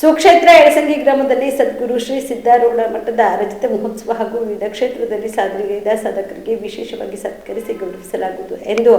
ಸುಕ್ಷೇತ್ರ ಎಳಸಂಗಿ ಗ್ರಾಮದಲ್ಲಿ ಸದ್ಗುರು ಶ್ರೀ ಸಿದ್ದಾರೂಢ ಮಠದ ರಜತ ಮಹೋತ್ಸವ ಹಾಗೂ ವಿವಿಧ ಕ್ಷೇತ್ರದಲ್ಲಿ ಸಾಧನೆಗೈದ ಸಾಧಕರಿಗೆ ವಿಶೇಷವಾಗಿ ಸತ್ಕರಿಸಿ ಗೌರವಿಸಲಾಗುವುದು ಎಂದು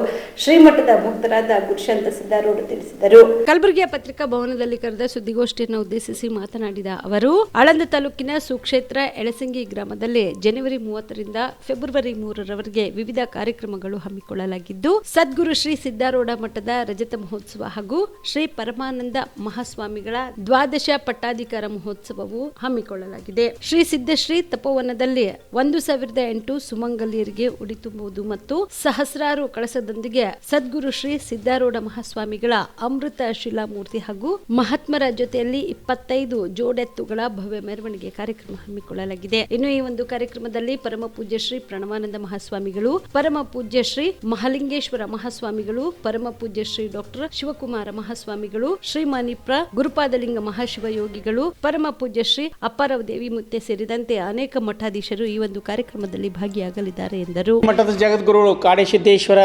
ಶ್ರೀಮಠದ ಭಕ್ತರಾದ ಗುರುಶಾಂತ ಸಿದ್ದಾರೂಢ ತಿಳಿಸಿದರು. ಕಲಬುರಗಿಯ ಪತ್ರಿಕಾ ಭವನದಲ್ಲಿ ಕರೆದ ಸುದ್ದಿಗೋಷ್ಠಿಯನ್ನು ಉದ್ದೇಶಿಸಿ ಮಾತನಾಡಿದ ಅವರು, ಆಳಂದ ತಾಲೂಕಿನ ಸುಕ್ಷೇತ್ರ ಎಳಸಂಗಿ ಗ್ರಾಮದಲ್ಲಿ ಜನವರಿ ಮೂವತ್ತರಿಂದ ಫೆಬ್ರವರಿ ಮೂರರವರೆಗೆ ವಿವಿಧ ಕಾರ್ಯಕ್ರಮಗಳು ಹಮ್ಮಿಕೊಳ್ಳಲಾಗಿದ್ದು, ಸದ್ಗುರು ಶ್ರೀ ಸಿದ್ದಾರೂಢ ಮಠದ ರಜತ ಮಹೋತ್ಸವ ಹಾಗೂ ಶ್ರೀ ಪರಮಾನಂದ ಮಹಾಸ್ವಾಮಿಗಳ ದ್ವಾದಶ ಪಟ್ಟಾಧಿಕಾರ ಮಹೋತ್ಸವವು ಹಮ್ಮಿಕೊಳ್ಳಲಾಗಿದೆ. ಶ್ರೀ ಸಿದ್ದಶ್ರೀ ತಪೋವನದಲ್ಲಿ ಒಂದು ಸಾವಿರದ ಎಂಟು ಸುಮಂಗಲಿಯರಿಗೆ ಉಡಿ ತುಂಬುವುದು ಮತ್ತು ಸಹಸ್ರಾರು ಕಳಸದೊಂದಿಗೆ ಸದ್ಗುರು ಶ್ರೀ ಸಿದ್ದಾರೂಢ ಮಹಾಸ್ವಾಮಿಗಳ ಅಮೃತ ಶಿಲಾಮೂರ್ತಿ ಹಾಗೂ ಮಹಾತ್ಮರ ಜೊತೆಯಲ್ಲಿ ಇಪ್ಪತ್ತೈದು ಜೋಡೆತ್ತುಗಳ ಭವ್ಯ ಮೆರವಣಿಗೆ ಕಾರ್ಯಕ್ರಮ ಹಮ್ಮಿಕೊಳ್ಳಲಾಗಿದೆ. ಇನ್ನು ಈ ಒಂದು ಕಾರ್ಯಕ್ರಮದಲ್ಲಿ ಪರಮ ಪೂಜ್ಯ ಶ್ರೀ ಪ್ರಣವಾನಂದ ಮಹಾಸ್ವಾಮಿಗಳು, ಪರಮ ಪೂಜ್ಯ ಶ್ರೀ ಮಹಾಲಿಂಗೇಶ್ವರ ಮಹಾಸ್ವಾಮಿಗಳು, ಪರಮ ಪೂಜ್ಯ ಶ್ರೀ ಡಾಕ್ಟರ್ ಶಿವಕುಮಾರ ಮಹಾಸ್ವಾಮಿಗಳು ಶ್ರೀ ಮಾನಿಪ್ರ ಗುರುಪಾದಲಿಂಗ ಮಹಾಶಿವಯೋಗಿಗಳು ಪರಮ ಪೂಜ್ಯ ಶ್ರೀ ಅಪ್ಪಾರಾವ್ ದೇವಿ ಮುತ್ತೆ ಸೇರಿದಂತೆ ಅನೇಕ ಮಠಾಧೀಶರು ಈ ಒಂದು ಕಾರ್ಯಕ್ರಮದಲ್ಲಿ ಭಾಗಿಯಾಗಲಿದ್ದಾರೆ ಎಂದರು. ಮಠದ ಜಗದ್ಗುರುಗಳು ಕಾಡೇಶಿದ್ದೇಶ್ವರ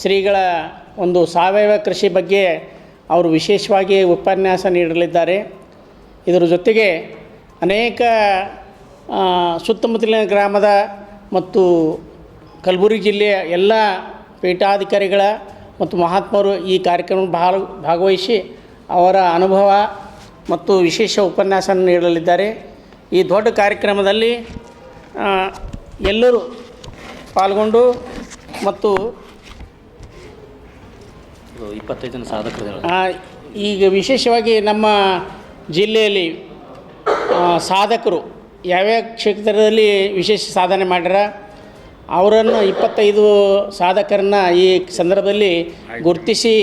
ಶ್ರೀಗಳ ಒಂದು ಸಾವಯವ ಕೃಷಿ ಬಗ್ಗೆ ಅವರು ವಿಶೇಷವಾಗಿ ಉಪನ್ಯಾಸ ನೀಡಲಿದ್ದಾರೆ. ಇದರ ಜೊತೆಗೆ ಅನೇಕ ಸುತ್ತಮುತ್ತಲಿನ ಗ್ರಾಮದ ಮತ್ತು ಕಲಬುರಗಿ ಜಿಲ್ಲೆಯ ಎಲ್ಲ ಪೀಠಾಧಿಕಾರಿಗಳ ಮತ್ತು ಮಹಾತ್ಮರು ಈ ಕಾರ್ಯಕ್ರಮ ಭಾಗ ಭಾಗವಹಿಸಿ ಅವರ ಅನುಭವ ಮತ್ತು ವಿಶೇಷ ಉಪನ್ಯಾಸವನ್ನು ನೀಡಲಿದ್ದಾರೆ. ಈ ದೊಡ್ಡ ಕಾರ್ಯಕ್ರಮದಲ್ಲಿ ಎಲ್ಲರೂ ಪಾಲ್ಗೊಂಡು ಮತ್ತು ಇಪ್ಪತ್ತೈದು ಜನ ಸಾಧಕರು ಈಗ ವಿಶೇಷವಾಗಿ ನಮ್ಮ ಜಿಲ್ಲೆಯಲ್ಲಿ ಸಾಧಕರು ಯಾವ್ಯಾವ ಕ್ಷೇತ್ರದಲ್ಲಿ ವಿಶೇಷ ಸಾಧನೆ ಮಾಡ್ಯಾರ ಅವರನ್ನು ಇಪ್ಪತ್ತೈದು ಸಾಧಕರನ್ನ ಈ ಸಂದರ್ಭದಲ್ಲಿ ಗುರುತಿಸಿ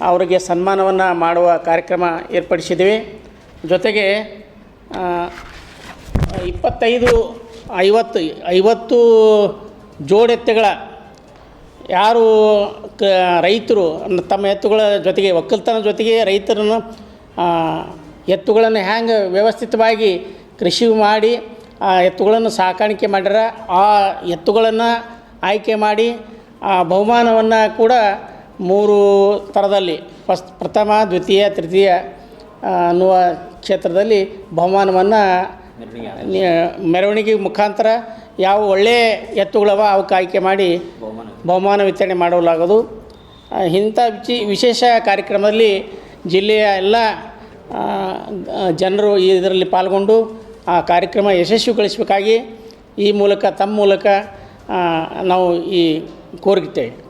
ಅವರಿಗೆ ಸನ್ಮಾನವನ್ನು ಮಾಡುವ ಕಾರ್ಯಕ್ರಮ ಏರ್ಪಡಿಸಿದ್ವಿ ಜೊತೆಗೆ ಇಪ್ಪತ್ತೈದು, ಐವತ್ತು ಐವತ್ತು ಜೋಡೆತ್ತುಗಳ ಯಾರು ಕ, ರೈತರು, ತಮ್ಮ ಎತ್ತುಗಳ ಜೊತೆಗೆ, ಒಕ್ಕಲ್ತನ ಜೊತೆಗೆ ರೈತರನ್ನು ಎತ್ತುಗಳನ್ನು ಹ್ಯಾಂಗೆ ವ್ಯವಸ್ಥಿತವಾಗಿ ಕೃಷಿ ಮಾಡಿ, ಆ, ಎತ್ತುಗಳನ್ನು ಸಾಕಾಣಿಕೆ ಮಾಡ್ಯಾರ, ಆ ಎತ್ತುಗಳನ್ನು ಆಯ್ಕೆ ಮಾಡಿ, ಆ, ಬಹುಮಾನವನ್ನು ಕೂಡ ಮೂರು ಥರದಲ್ಲಿ ಫಸ್ಟ್ ಪ್ರಥಮ ದ್ವಿತೀಯ ತೃತೀಯ ಅನ್ನುವ ಕ್ಷೇತ್ರದಲ್ಲಿ ಬಹುಮಾನವನ್ನು ಮೆರವಣಿಗೆ ಮುಖಾಂತರ ಯಾವ ಒಳ್ಳೆಯ ಎತ್ತುಗಳವ ಅವಕ್ಕೆ ಆಯ್ಕೆ ಮಾಡಿ ಬಹುಮಾನ ವಿತರಣೆ. ಮಾಡಲಾಗೋದು. ಇಂಥ ವಿಚಿ ವಿಶೇಷ ಕಾರ್ಯಕ್ರಮದಲ್ಲಿ ಜಿಲ್ಲೆಯ ಎಲ್ಲ ಜನರು ಇದರಲ್ಲಿ ಪಾಲ್ಗೊಂಡು ಆ ಕಾರ್ಯಕ್ರಮ ಯಶಸ್ವಿಗೊಳಿಸಬೇಕಾಗಿ ಈ ಮೂಲಕ ತಮ್ಮ ಮೂಲಕ ನಾವು ಈ ಕೋರುತ್ತೇವೆ